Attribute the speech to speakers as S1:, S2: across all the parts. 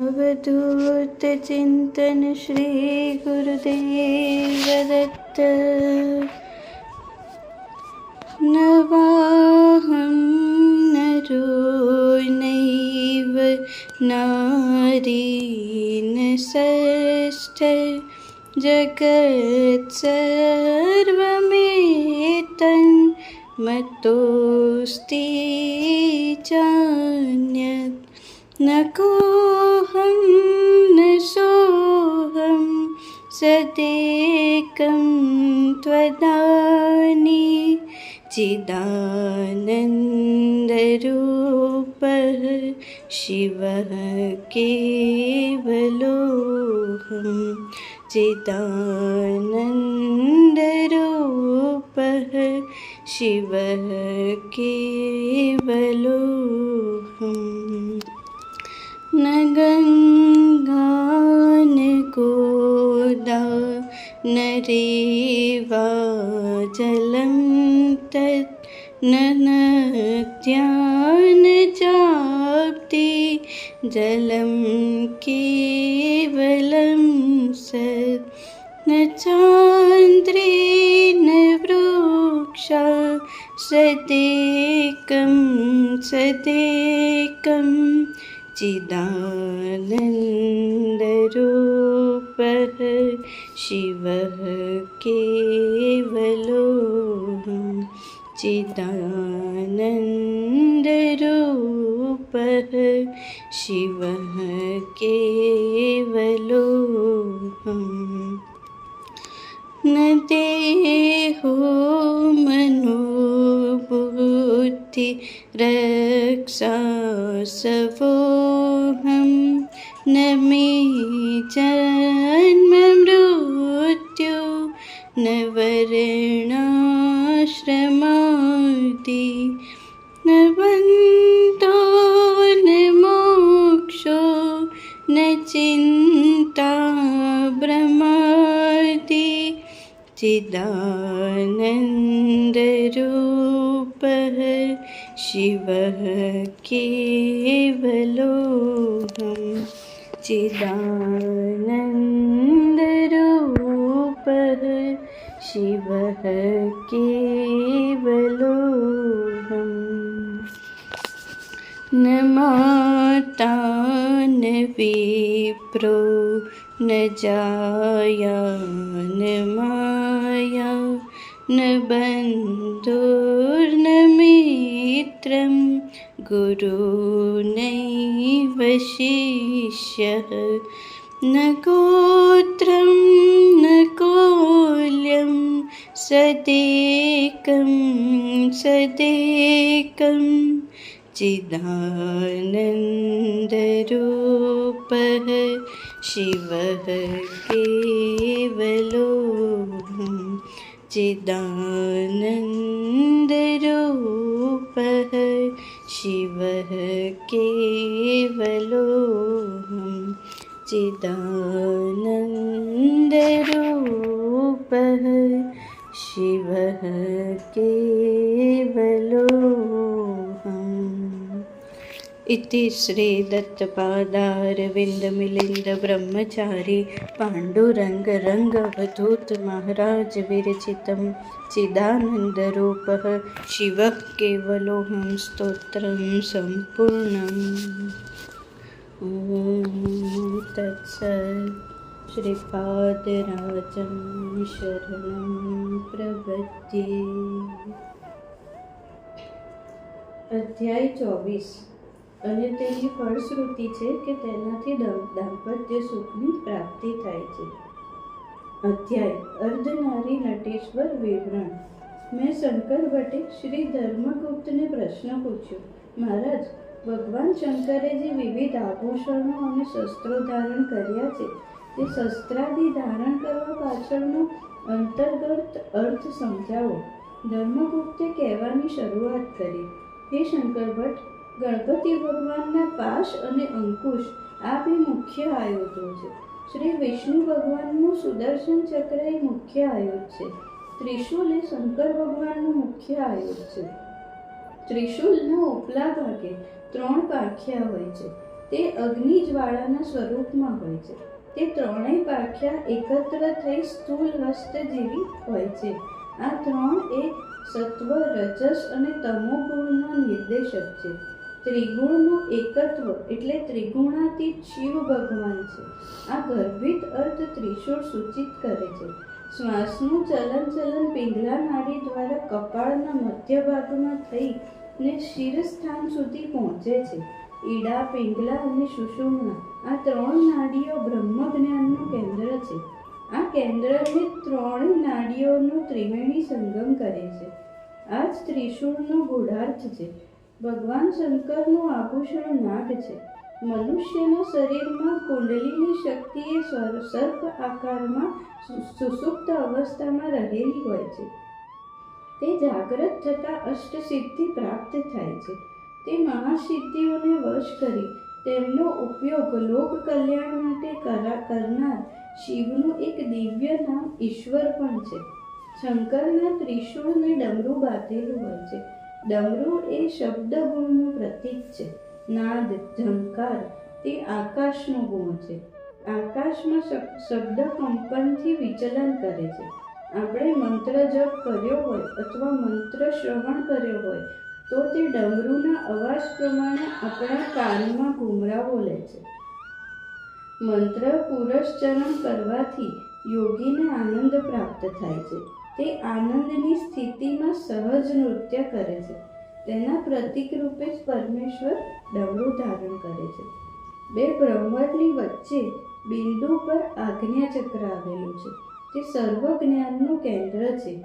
S1: अवधूत चिन्तन श्री गुरुदेव दत्त नवाहं नरो नैव नारी न षष्ठ जगत्सर्वमेतन् मतोऽस्ति चान्यत् न कोऽहं न सोऽहं सदेकं त्वदानि चिदानन्दरूपः शिवः केवलोऽहं चिदानन्दरूपः शिवः केवलोऽहम् न गङ्गा न न रेवा जलं तत् न चाप्ति जलं केवलं सत् न चान्द्रे न वृक्षा सदेकं सदेकं चिदानन्दरूपः शिवः केवलोऽहं चिदानन्दरूपः शिवः केवलोऽहम् न देहो मनोबुद्धि रक्षा सवोऽहं न मे जन्म मृत्यु न वर्णाश्रमादि न बन्धो न मोक्षो न चिन्ता भ्रमादि चिदानन्दरूपः शिवः केवलोऽहं चिदानन्दरूपः शिवः केवलोऽहम् न माता न विप्रो न जाया न माया न बन्धुर्न मित्रं गुरुनैव शिष्यः न गोत्रं न कोल्यं सदेकं सदेकं चिदानन्दरूपः शिवः केवलोऽहं वः शिवः केवलोऽहं हिन्द इति श्रीदत्तपादारविन्दमिलिन्दब्रह्मचारी पाण्डुरङ्गरङ्गवधूत महाराज विरचितं चिदानन्दरूपः शिवः केवलोऽहं स्तोत्रं सम्पूर्णम् ॐ तत्सत् श्रीपादराजं शरणं प्रपद्ये અધ્યાય ચોવીસ અને તેની ફળશ્રુતિ છે કે તેનાથી દાંપત્ય સુખની પ્રાપ્તિ થાય છે. અધ્યાય. અર્ધનારી નટેશ્વર વિવરણ. મેં શંકર ભટ્ટે શ્રી ધર્મગુપ્તને પ્રશ્ન પૂછ્યો, મહારાજ, ભગવાન શંકરે જે વિવિધ આભૂષણો અને શસ્ત્રો ધારણ કર્યા છે, તે શસ્ત્રાદિ ધારણ કરવા પાછળનો અંતર્ગત અર્થ સમજાવો. ધર્મગુપ્તે કહેવાની શરૂઆત કરી. હે શંકર ભટ્ટ ગણપતિ ભગવાનના પાશ અને અંકુશ, આ બે મુખ્ય આયોજો છે. શ્રી વિષ્ણુ ભગવાનનું સુદર્શન ચક્ર એ મુખ્ય આયોજ છે. ત્રિશુલ એ શંકર ભગવાનનું મુખ્ય આયોજ છે. ત્રિશુલના ઉપલા ભાગે ત્રણ પાખ્યા હોય છે. તે અગ્નિ જ્વાળાના સ્વરૂપમાં હોય છે. તે ત્રણેય પાખ્યા એકત્ર થઈ સ્થૂલ હસ્ત જેવી હોય છે. આ ત્રણ એ સત્વ, રજસ અને તમો ગુણનો નિર્દેશક છે. ત્રિગુણનું એકત્વ એટલે ત્રિગુણાતીત શિવ ભગવાન છે. આ ગર્ભિત અર્થ ત્રિશુળ સૂચિત કરે છે. શ્વાસનું ચલન ચલન પિંગલા નાડી દ્વારા કપાળના મધ્ય ભાગમાં થઈ ને શિરસ્થાન સુધી પહોંચે છે. ઈડા, પિંગલા અને સુષુમના આ ત્રણ નાડીઓ બ્રહ્મ જ્ઞાનનું કેન્દ્ર છે. આ કેન્દ્રને ત્રણ નાડીઓનો ત્રિવેણી સંગમ કરે છે. આ જ ત્રિશૂળનો ગૂઢાર્થ છે. ભગવાન શંકરનું આભૂષણ નાગ છે. મનુષ્યના શરીરમાં કુંડલીની શક્તિ એ સર્પ આકારમાં સુસુપ્ત અવસ્થામાં રહેલી હોય છે. તે જાગ્રત થતાં અષ્ટસિદ્ધિ પ્રાપ્ત થાય છે. તે મહાસિદ્ધિઓને વશ કરી તેમનો ઉપયોગ લોક કલ્યાણ માટે કરા, કરનાર શિવનું એક દિવ્ય નામ ઈશ્વર પણ છે. શંકરના ત્રિશુળને ડમરું બાંધેલું હોય છે. ડમરું એ શબ્દ ગુણનું પ્રતીક છે. નાદ, ઝંકાર, તે આકાશનો ગુણ છે. આકાશમાં શબ્દ કંપનથી વિચલન કરે છે. આપણે મંત્ર જપ કર્યો હોય અથવા મંત્ર શ્રવણ કર્યો હોય, તો તે ડમરૂના અવાજ પ્રમાણે આપણા કાનમાં ઘુમરાવો લે છે. મંત્ર પુરસ્ચરણ કરવાથી યોગીને આનંદ પ્રાપ્ત થાય છે. તે આનંદની સ્થિતિમાં સહજ નૃત્ય કરે છે. તેના પ્રતીક રૂપે જ પરમેશ્વર ડમરું ધારણ કરે છે. બે બ્રહ્મણની વચ્ચે બિંદુ પર આજ્ઞાચક્ર આવેલું છે. તે સર્વ જ્ઞાનનું કેન્દ્ર છે.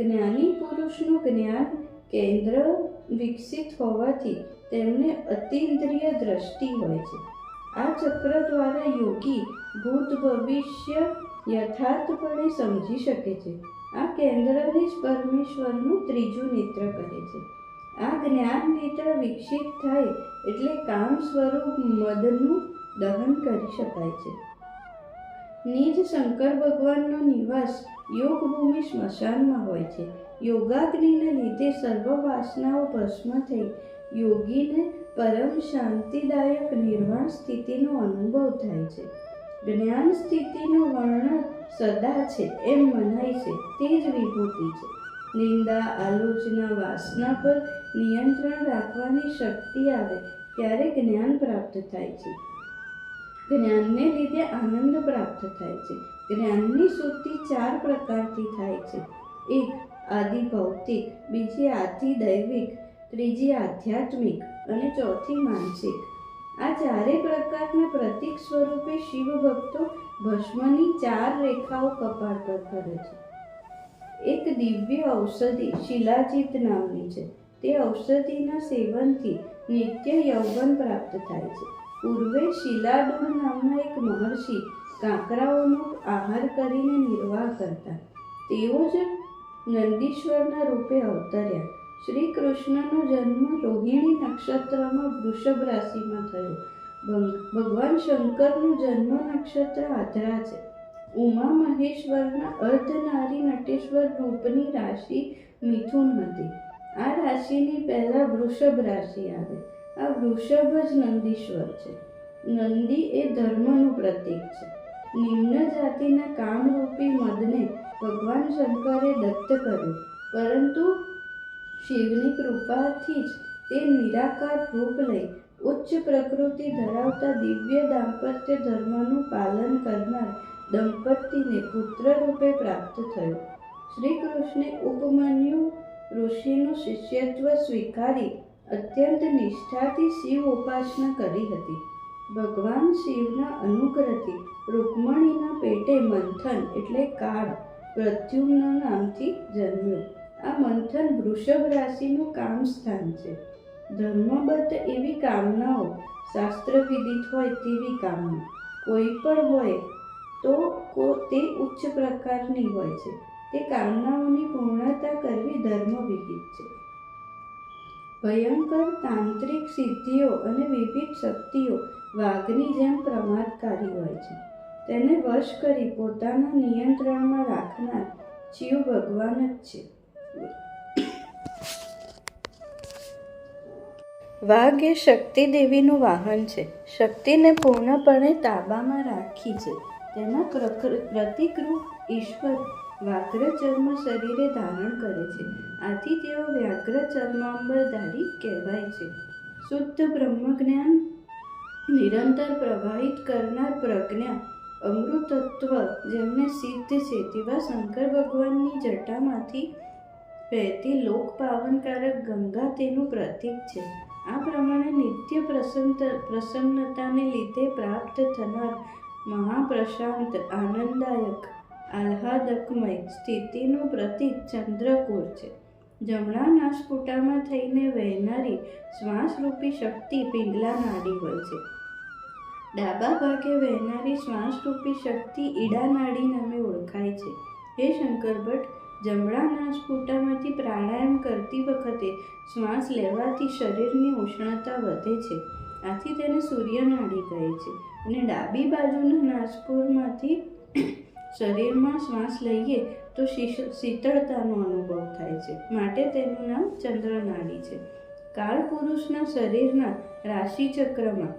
S1: જ્ઞાની પુરુષનું જ્ઞાન કેન્દ્ર વિકસિત હોવાથી તેમને અતિન્દ્રિય દ્રષ્ટિ હોય છે. આ ચક્ર દ્વારા યોગી ભૂત ભવિષ્ય યથાર્થપણે સમજી શકે છે. આ કેન્દ્રને જ પરમેશ્વરનું ત્રીજું નેત્ર કહે છે. આ જ્ઞાન નેત્ર વિકસિત થાય એટલે કામ સ્વરૂપ મદનું દહન કરી શકાય છે. નિજ શંકર ભગવાનનો નિવાસ યોગભૂમિ સ્મશાનમાં હોય છે. યોગાગ્નિને લીધે સર્વ વાસનાઓ ભસ્મ થઈ યોગીને પરમ શાંતિદાયક નિર્વાણ સ્થિતિનો અનુભવ થાય છે. જ્ઞાન સ્થિતિનું વર્ણન સદા છે, એમ મનાય છે. તે જ વિભૂતિ છે. નિંદા, આલોચના, વાસના પર નિયંત્રણ રાખવાની શક્તિ આવે, ત્યારે જ્ઞાન પ્રાપ્ત થાય છે. જ્ઞાનને લીધે આનંદ પ્રાપ્ત થાય છે. જ્ઞાનની શુદ્ધિ ચાર પ્રકારથી થાય છે. એક, આદિ ભૌતિક, બીજી આદિ દૈવિક, ત્રીજી આધ્યાત્મિક અને ચોથી માનસિક. આ ચારે પ્રકારના પ્રતીક સ્વરૂપે શિવ ભક્તો ભસ્મની ચાર રેખાઓ કપાળ પર કરે છે. એક દિવ્ય ઔષધિ શિલાજીત નામની છે. તે ઔષધિના સેવનથી નિત્ય યૌવન પ્રાપ્ત થાય છે. પૂર્વે શિલાડુર નામના એક મહર્ષિ કાંકરાઓનો આહાર કરીને નિર્વાહ કરતા. તેઓ જ નંદીશ્વરના રૂપે અવતર્યા. શ્રી કૃષ્ણનો જન્મ રોહિણી નક્ષત્રમાં વૃષભ રાશિમાં થયો. ભગવાન શંકરનું જન્મ નક્ષત્ર આધરા છે. ઉમા મહેશ્વરના અર્ધનારી નટેશ્વર રૂપની રાશિ મિથુન હતી આ રાશિની પહેલા વૃષભ રાશિ આવે. આ વૃષભ જ નંદીશ્વર છે. નંદી એ ધર્મનું પ્રતીક છે. નિમ્ન જાતિના કામરૂપી મદને ભગવાન શંકરે દત્ત કર્યું. પરંતુ શિવની કૃપાથી જ તે નિરાકાર રૂપ લઈ ઉચ્ચ પ્રકૃતિ ધરાવતા દિવ્ય દાંપત્ય ધર્મનું પાલન કરનાર દંપતીને પુત્ર રૂપે પ્રાપ્ત થયો. શ્રી કૃષ્ણે ઉપમન્યુ ઋષિનું શિષ્યત્વ સ્વીકારી અત્યંત નિષ્ઠાથી શિવ ઉપાસના કરી હતી. ભગવાન શિવના અનુગ્રહથી રૂકમણીના પેટે મંથન એટલે કાળ પ્રદ્યુમ્ન નામથી જન્મ્યો. આ મંથન વૃષભ રાશિનું કામ સ્થાન છે. ધર્મબદ્ધ એવી કામનાઓ શાસ્ત્ર વિદિત હોય તેવી કામના. કોઈ પણ હોય તો કો- તે ઉચ્ચ પ્રકારની હોય છે. તે કામનાઓની પૂર્ણતા કરવી ધર્મ વિહિત છે. ભયંકર તાંત્રિક સિદ્ધિઓ અને વિવિધ શક્તિઓ વાઘની જેમ પ્રમાદકારી હોય છે. તેને વશ કરી પોતાના નિયંત્રણમાં રાખનાર શિવ ભગવાન જ છે. વાઘ એ શક્તિ દેવીનું વાહન છે. શક્તિને પૂર્ણપણે તાબામાં રાખી છે. તેના પ્રતિકરૂપ ઈશ્વર વ્યાઘ્ર ચર્મ શરીરે ધારણ કરે છે. આથી તેઓ વ્યાઘ્ર ચર્માંબરધારી કહેવાય છે. શુદ્ધ બ્રહ્મજ્ઞાન નિરંતર પ્રવાહિત કરનાર પ્રજ્ઞા અમૃતત્વ જેમને સિદ્ધ છે તેવા શંકર ભગવાનની જટામાંથી વહેતી લોક પાવનકારક ગંગા તેનું પ્રતીક છે. આ પ્રમાણે નિત્ય પ્રસન્ન, પ્રસન્નતાને લીધે પ્રાપ્ત થનાર મહાપ્રશાંત આનંદદાયક આહ્લાદકમય સ્થિતિનું પ્રતીક ચંદ્રકોર છે. જમણા નાસપુટામાં થઈને વહેનારી શ્વાસરૂપી શક્તિ પિંગલા નાડી હોય છે. ડાબા ભાગે વહેનારી શ્વાસરૂપી શક્તિ ઈડા નાડી નામે ઓળખાય છે. હે શંકર ભટ્ટ જમણા નાસપુટામાંથી પ્રાણાયામ કરતી વખતે શ્વાસ લેવાથી શરીરની ઉષ્ણતા વધે છે. આથી તેને સૂર્યનાડી કહે છે અને ડાબી બાજુના નાસપુરમાંથી શરીરમાં શ્વાસ લઈએ તો શીતળતાનો અનુભવ થાય છે. માટે તેનું નામ ચંદ્રનાડી છે. કાળ પુરુષના શરીરના રાશિચક્રમાં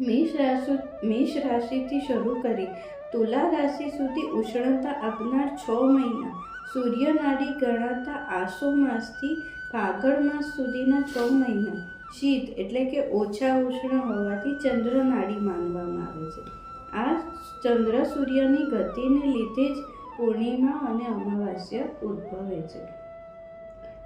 S1: મેષ રાશિ, મેષ રાશિથી શરૂ કરી તુલા રાશિ સુધી ઉષ્ણતા આપનાર છ મહિના સૂર્યનાડી ગણાતા આસો માસથી ફાગણ માસ સુધીના છ મહિના. શીત એટલે કે ઓછા ઉષ્ણ હોવાથી ચંદ્રનાડી માનવામાં આવે છે. આ ચંદ્ર સૂર્યની ગતિને લીધે જ પૂર્ણિમા અને અમાવાસ્ય ઉદ્ભવે છે.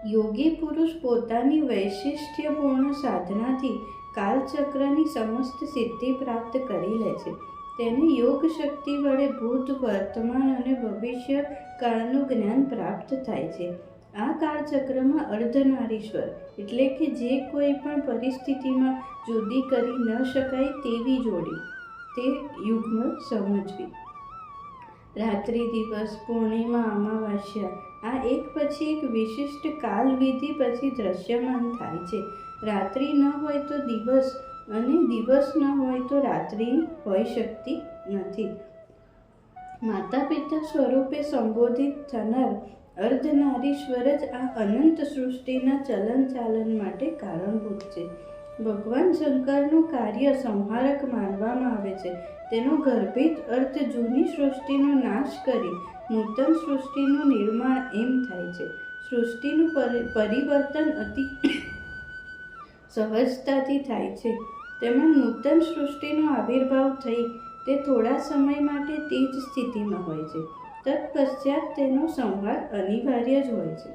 S1: યોગી પુરુષ પોતાની વૈશિષ્ટ્યપૂર્ણ સાધનાથી કાલચક્રની સમસ્ત સિદ્ધિ પ્રાપ્ત કરી લે છે. તેને યોગ શક્તિ વડે ભૂત વર્તમાન અને ભવિષ્ય કાળનું જ્ઞાન પ્રાપ્ત થાય છે. આ કાળચક્રમાં અર્ધનારીશ્વર એટલે કે જે કોઈ પણ પરિસ્થિતિમાં જુદી કરી ન શકાય તેવી જોડી. તે યુગ્મ સમજવી. રાત્રિ દિવસ, પૂર્ણિમા, અમાવાસ્યા, આ એક પછી એક વિશિષ્ટ કાલવિધિ પછી દ્રશ્યમાન થાય છે. રાત્રિ ન હોય તો દિવસ અને દિવસ ન હોય તો રાત્રિ હોઈ શકતી નથી. માતા પિતા સ્વરૂપે સંબોધિત થનાર અર્ધનારીશ્વર જ આ અનંત સૃષ્ટિના ચલન ચાલન માટે કારણભૂત છે. ભગવાન શંકરનું કાર્ય સંહારક માનવામાં આવે છે. તેનો ગર્ભિત અર્થ જૂની સૃષ્ટિનો નાશ કરી નૂતન સૃષ્ટિનું નિર્માણ એમ થાય છે. સૃષ્ટિનું પરી- પરિવર્તન અતિ સહજતાથી થાય છે. તેમાં નૂતન સૃષ્ટિનો આવિર્ભાવ થઈ તે થોડા સમય માટે તે જ સ્થિતિમાં હોય છે. તત્પશ્ચાત તેનો સંહાર અનિવાર્ય જ હોય છે.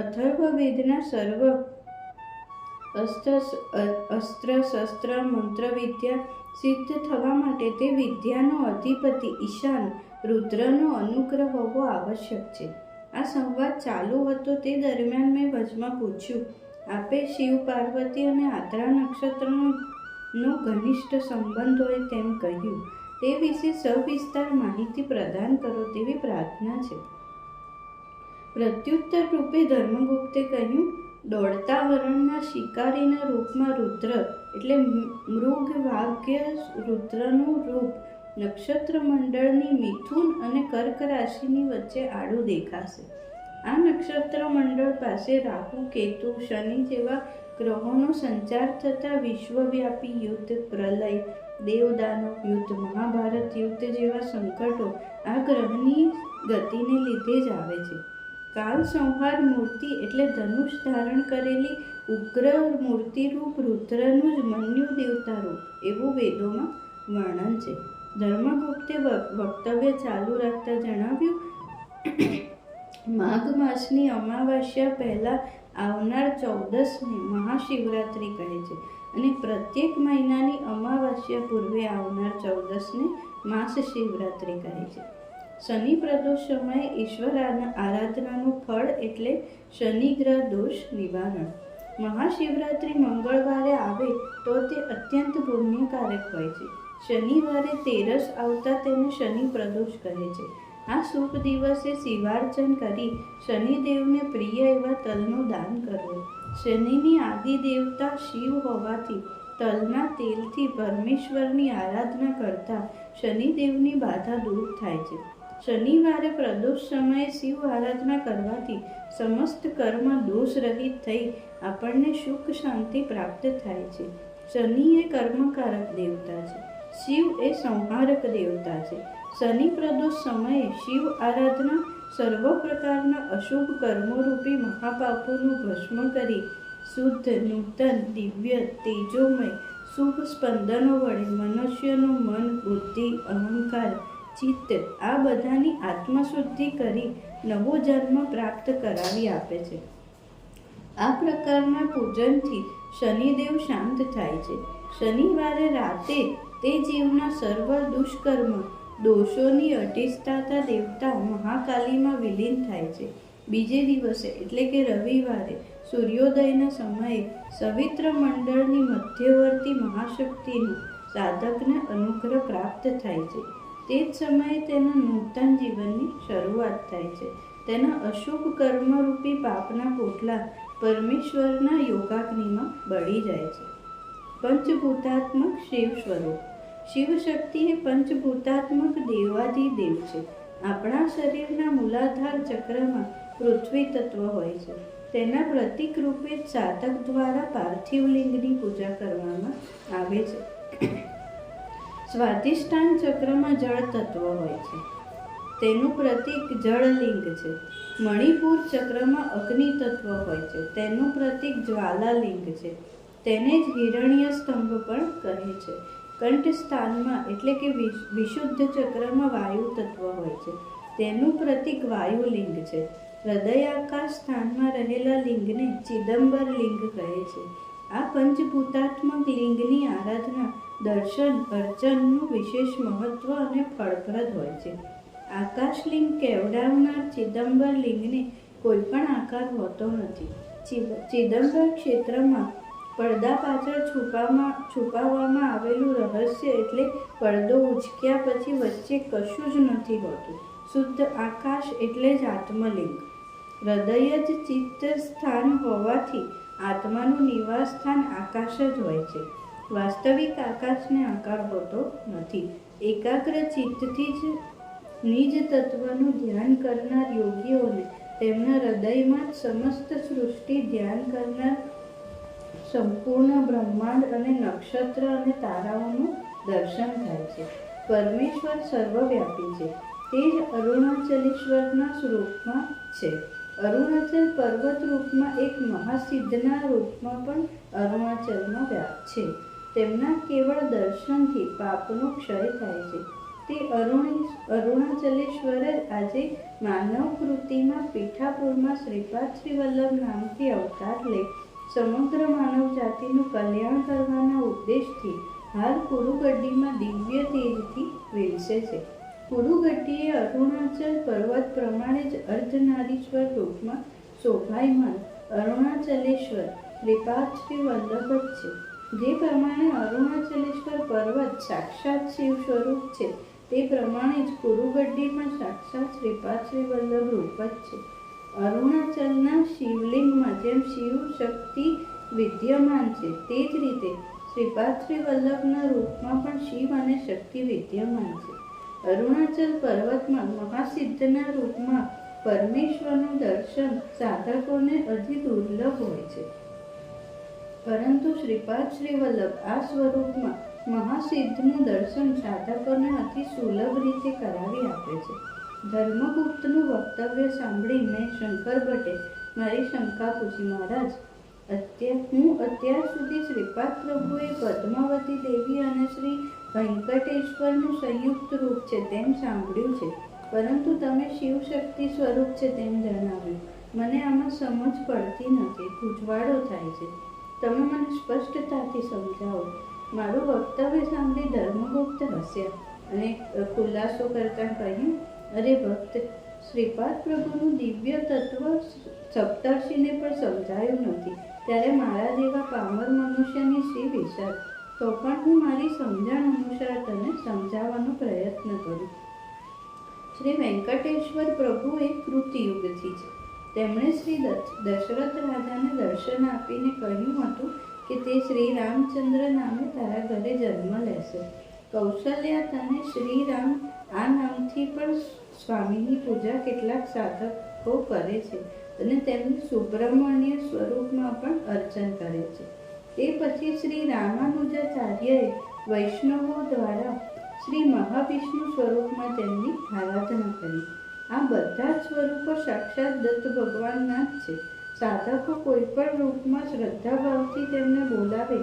S1: અથર્વવેદના સર્વ અસ્ત્ર અસ્ત્ર શસ્ત્ર મંત્રવિદ્યા સિદ્ધ થવા માટે તે વિદ્યાનો અધિપતિ ઈશાન રુદ્રનો અનુગ્રહ હોવો આવશ્યક છે. આ સંવાદ ચાલુ હતો તે દરમિયાન મેં વચમાં પૂછ્યું, આપે શિવ પાર્વતી અને આદ્રા નક્ષત્રનો ઘનિષ્ઠ સંબંધ હોય તેમ કહ્યું. તે વિશે સવિસ્તાર માહિતી પ્રદાન કરો તેવી પ્રાર્થના છે. પ્રત્યુત્તર રૂપે ધર્મગુપ્તે કહ્યું, દોડતા વરણના શિકારીના રૂપમાં રુદ્ર એટલે મૃગ વાગ્ય રુદ્રનું રૂપ નક્ષત્ર મંડળની મિથુન અને કર્ક રાશિની વચ્ચે આડું દેખાશે. આ નક્ષત્ર મંડળ પાસે રાહુ, કેતુ, શનિ જેવા ગ્રહોનો સંચાર થતાં વિશ્વવ્યાપી યુદ્ધ, પ્રલય દેવદાનવ યુદ્ધ મહાભારત યુદ્ધ જેવા સંકટો આ ગ્રહની ગતિને લીધે જ આવે છે. કાલ સંહાર મૂર્તિ એટલે ધનુષ ધારણ કરેલી ઉગ્ર મૂર્તિરૂપ રુદ્રનું જ મન્યુ દેવતા રૂપ એવું વેદોમાં વર્ણન છે. ધર્મગુપ્તે વક્તવ્ય ચાલુ રાખતા જણાવ્યું, માઘ માસની અમાવાસ્યા પહેલાં આવનાર ચૌદસને મહાશિવરાત્રિ કહે છે. અને પ્રત્યેક મહિનાની અમાવાસ્યા પૂર્વે આવનાર ચૌદસને માસ શિવરાત્રિ કહે છે. શનિ પ્રદોષ સમયે ઈશ્વર આરાધનાનું ફળ એટલે શનિગ્રહ દોષ નિવારણ. મહાશિવરાત્રિ મંગળવારે આવે તો તે અત્યંત પુણ્યકારક હોય છે. શનિવારે તેરસ આવતા તેને શનિ પ્રદોષ કહે છે. આ શુભ દિવસે શિવાર્ચન કરી શનિદેવને પ્રિય એવા તલનું દાન કરવું શનિની આદિ દેવતા શિવ હોવાથી તલના તેલથી પરમેશ્વરની આરાધના કરતા શનિદેવની બાધા દૂર થાય છે. શનિવારે પ્રદોષ સમયે શિવ આરાધના કરવાથી સમસ્ત કર્મ દોષ રહિત થઈ આપણને સુખ શાંતિ પ્રાપ્ત થાય છે. શનિ એ કર્મકારક દેવતા છે. શિવ એ સંહારક દેવતા છે. શનિ પ્રદોષ સમયે શિવ આરાધના સર્વ પ્રકારના અશુભ કર્મોરૂપી મહાપાપોનું ભસ્મ કરી શુદ્ધ, નૂતન, દિવ્ય, તેજોમય, શુભ સ્પંદનો વડે મનુષ્યનું મન, બુદ્ધિ, અહંકાર, ચિત્ત આ બધાની આત્મશુદ્ધિ કરી નવો જન્મ પ્રાપ્ત કરાવી આપે છે. આ પ્રકારના પૂજનથી શનિદેવ શાંત થાય છે. શનિવારે રાતે તે જીવના સર્વ દુષ્કર્મ દોષોની અટિષ્ઠાતા દેવતા મહાકાલીમાં વિલીન થાય છે. બીજે દિવસે, એટલે કે રવિવારે, સૂર્યોદયના સમયે સવિત્ર મંડળની મધ્યવર્તી મહાશક્તિનું સાધકને અનુગ્રહ પ્રાપ્ત થાય છે. તે જ સમયે તેના નૂતન જીવનની શરૂઆત થાય છે. તેના અશુભ કર્મરૂપી પાપના પોટલા પરમેશ્વરના યોગાગ્નિમાં બળી જાય છે. પંચભૂતાત્મક શિવ સ્વરૂપ. શિવ શક્તિ એ પંચભૂતાત્મક દેવાધિદેવ છે. આપણા શરીરના મૂલાધાર ચક્રમાં પૃથ્વી તત્વ હોય છે. તેના પ્રતિક રૂપે સાધક દ્વારા પાર્થિવ લિંગની પૂજા કરવામાં આવે છે. સ્વાધિષ્ઠાન ચક્રમાં જળ તત્વ હોય છે. તેનું પ્રતિક જળલિંગ છે. મણિપુર ચક્રમાં અગ્નિ તત્વ હોય છે. તેનું પ્રતિક જ્વાલાલિંગ છે. તેને જ હિરણ્ય સ્તંભ પણ કહે છે. કંઠ સ્થાનમાં એટલે કે વિશ- વિશુદ્ધ ચક્રમાં વાયુ તત્વ હોય છે. તેનું પ્રતીક વાયુલિંગ છે. હૃદયાકાશ સ્થાનમાં રહેલા લિંગને ચિદમ્બર લિંગ કહે છે. આ પંચભૂતાત્મક લિંગની આરાધના, દર્શન, અર્ચનનું વિશેષ મહત્વ અને ફળપ્રદ હોય છે. આકાશલિંગ કેવડાવનાર ચિદમ્બર લિંગને કોઈ પણ આકાર હોતો નથી. ચિ- ચિદંબર ક્ષેત્રમાં પડદા પાછળ છુપામાં, છુપાવવામાં આવેલું રહસ્ય એટલે પડદો ઉચક્યા પછી વચ્ચે કશું જ નથી હોતું. શુદ્ધ આકાશ એટલે જ આત્મલિંગ. હૃદય જ ચિત્ત સ્થાન હોવાથી આત્માનું નિવાસ સ્થાન આકાશ જ હોય છે. વાસ્તવિક આકાશને આકાર હોતો નથી. એકાગ્ર ચિત્તથી જ, નિજ તત્વનું ધ્યાન કરનાર યોગીઓને તેમના હૃદયમાં જ સમસ્ત સૃષ્ટિ ધ્યાન કરનાર સંપૂર્ણ બ્રહ્માંડ અને નક્ષત્ર અને તારાઓનું દર્શન થાય છે. પરમેશ્વર સર્વવ્યાપી છે. તે જ અરુણાચલેશ્વરના સ્વરૂપમાં છે. અરુણાચલ પર્વત રૂપમાં એક મહાસિદ્ધના રૂપમાં પણ અરુણાચલમાં વ્યાપ છે. તેમના કેવળ દર્શનથી પાપનો ક્ષય થાય છે. તે અરુણી, અરુણાચલેશ્વર આજે માનવ કૃતિમાં પીઠાપુરમાં શ્રીપાદ શ્રી વલ્લભ નામથી અવતાર લે સમગ્ર માનવ જાતિનું કલ્યાણ કરવાના ઉદ્દેશથી હાલ કુરુગડ્ડીમાં દિવ્ય તેજથી વેલસે છે. કુરુગડ્ડી અરુણાચલ પર્વત પ્રમાણે જ અર્ધનારીશ્વર રૂપમાં શોભાયમાન અરુણાચલેશ્વર શ્રી વલ્લભ છે. જે પ્રમાણે અરુણાચલેશ્વર પર્વત સાક્ષાત શિવ સ્વરૂપ છે, તે પ્રમાણે જ કુરુગડ્ડીમાં સાક્ષાત શ્રીપાદ શ્રી વલ્લભ રૂપ જ છે. અરુણાચલના શિવલિંગમાં જેમ શિવ શક્તિ વિદ્યમાન છે, તે જ રીતે શ્રી વલ્લભના રૂપમાં પણ શિવ અને શક્તિ વિદ્યમાન છે. અરુણાચલ પર્વતમાં મહાસિદ્ધના રૂપમાં પરમેશ્વરનું દર્શન સાધકોને અતિ દુર્લભ હોય છે. પરંતુ શ્રીપાદ શ્રી વલ્લભ આ સ્વરૂપમાં મહાસિદ્ધનું દર્શન સાધકોને અતિ સુલભ રીતે કરાવી આપે છે. ધર્મગુપ્તનું વક્તવ્ય સાંભળી મેં શંકર ભટ્ટે મારી શંકા પૂછી, મહારાજ, અત્યાર હું અત્યાર સુધી શ્રીપાદ પ્રભુએ પદ્માવતી દેવી અને શ્રી વેંકટેશ્વરનું સંયુક્ત રૂપ છે તેમ સાંભળ્યું છે, પરંતુ તમે શિવશક્તિ સ્વરૂપ છે તેમ જણાવ્યું. મને આમાં સમજ પડતી નથી ગૂંચવાડો થાય છે. તમે મને સ્પષ્ટતાથી સમજાવો. મારું વક્તવ્ય સાંભળી ધર્મગુપ્ત હસ્યા અને ખુલાસો કરતા કહ્યું અરે ભક્ત, શ્રીપાદ પ્રભુનું દિવ્ય તત્વ સપ્તર્ષિને પણ સમજાયું નથી. ત્યારે મારા જેવા પામર મનુષ્યની શ્રી વિશાળ તો પણ હું મારી સમજણ અનુસાર તને સમજાવવાનો પ્રયત્ન કરું. શ્રી વેંકટેશ્વર પ્રભુ એક કૃતિયુગથી છે. તેમણે શ્રી દશરથ રાજાને દર્શન આપીને કહ્યું હતું કે તે શ્રી રામચંદ્ર નામે તારા ઘરે જન્મ લેશે. કૌશલ્યા તને શ્રીરામ આ નામથી પણ સ્વામીની પૂજા કેટલાક સાધકો કરે છે અને તેમનું સુબ્રમણ્ય સ્વરૂપમાં પણ અર્ચન કરે છે. તે પછી શ્રી રામાનુજાચાર્યએ વૈષ્ણવો દ્વારા શ્રી મહાવિષ્ણુ સ્વરૂપમાં તેમની આરાધના કરી. આ બધા જ સ્વરૂપો સાક્ષાત દત્ત ભગવાનના જ છે. સાધકો કોઈ પણ રૂપમાં શ્રદ્ધાભાવથી તેમને બોલાવે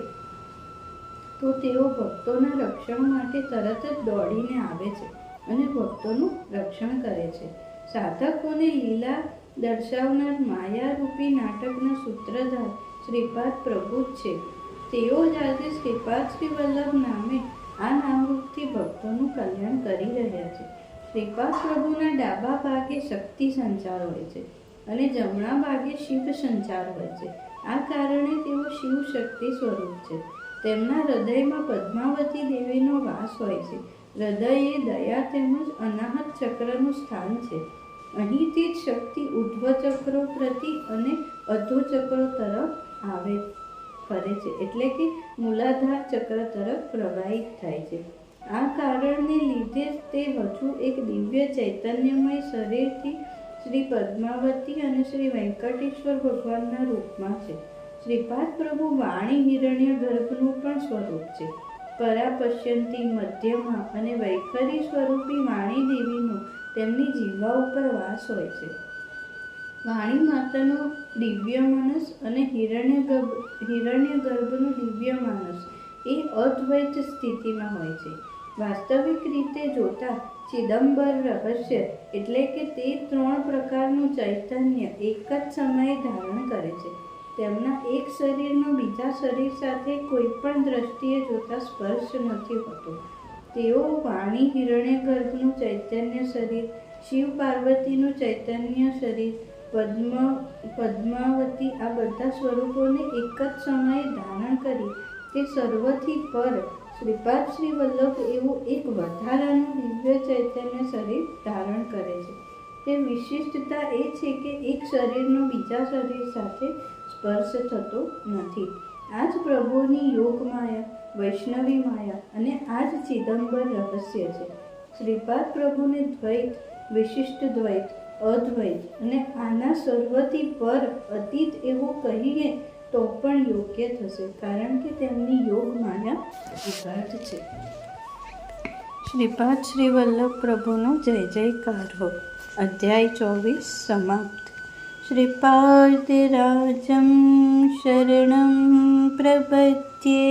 S1: તો તેઓ ભક્તોના રક્ષણ માટે તરત જ દોડીને આવે છે. અને ભક્તોનું રક્ષણ કરે છે. સાધકોને લીલા દર્શાવનાર માયારૂપી નાટકના સૂત્રધાર શ્રીપાદ પ્રભુ જ છે. તેઓ જ આજે શ્રીપાદ શ્રી વલ્લભ નામે આ નામરૂપથી ભક્તોનું કલ્યાણ કરી રહ્યા છે. શ્રીપાદ પ્રભુના ડાબા ભાગે શક્તિ સંચાર હોય છે અને જમણા ભાગે શિવ સંચાર હોય છે. આ કારણે તેઓ શિવ શક્તિ સ્વરૂપ છે. તેમના હૃદયમાં પદ્માવતી દેવીનો વાસ હોય છે. હૃદય એ દયા તેમજ અનાહત ચક્રનું સ્થાન છે. અહીંથી જ શક્તિ ઉર્ધ્વ ચક્રો પ્રતિ અને અધો ચક્રો તરફ આવે, ફરે છે, એટલે કે મૂલાધાર ચક્ર તરફ પ્રવાહિત થાય છે. આ કારણને લીધે તે હજુ એક દિવ્ય ચૈતન્યમય શરીરથી શ્રી પદ્માવતી અને શ્રી વેંકટેશ્વર ભગવાનના રૂપમાં છે. શ્રીપાદ પ્રભુ વાણી હિરણ્ય ગર્ભનું પણ સ્વરૂપ છે. પરા પશ્યંતી મધ્યમાં અને વૈખરી સ્વરૂપી વાણી દેવીનો તેમની જીવા ઉપર વાસ હોય છે. વાણી માતાનો દિવ્ય માનસ અને હિરણ્ય ગર્ભ, હિરણ્ય ગર્ભનું દિવ્ય માનસ એ અદ્વૈત સ્થિતિમાં હોય છે. વાસ્તવિક રીતે જોતા ચિદમ્બર રહસ્ય એટલે કે તે ત્રણ પ્રકારનું ચૈતન્ય એક જ સમયે ધારણ કરે છે. તેમના એક શરીરનો બીજા શરીર સાથે કોઈ પણ દ્રષ્ટિએ જોતા સ્પર્શ નથી હોતો. તેઓ વાણી હિરણ્ય ગર્ભનું ચૈતન્ય શરીર, શિવ પાર્વતીનું ચૈતન્ય શરીર, પદ્મ, પદ્માવતી આ બધા સ્વરૂપોને એક જ સમયે ધારણ કરી તે સર્વથી પર શ્રીપાદ શ્રી વલ્લભ એવું એક વધારાનું દિવ્ય ચૈતન્ય શરીર ધારણ કરે છે. તે વિશિષ્ટતા એ છે કે એક શરીરનો બીજા શરીર સાથે સ્પર્શ થતો નથી. આ જ પ્રભુની યોગ માયા વૈષ્ણવી માયા અને આ જ ચિદમ્બર રહસ્ય છે. શ્રીપાદ પ્રભુને દ્વૈત, વિશિષ્ટ દ્વૈત, અદ્વૈત અને આના સર્વથી પર અતીત એવું કહીએ તો પણ યોગ્ય થશે, કારણ કે તેમની યોગ માયા વિગાઢ છે. શ્રીપાદ શ્રી વલ્લભ પ્રભુનો જય જયકાર હો. અધ્યાય ચોવીસ સમાપ્ત. श्रीपादराजं शरणं प्रपद्ये।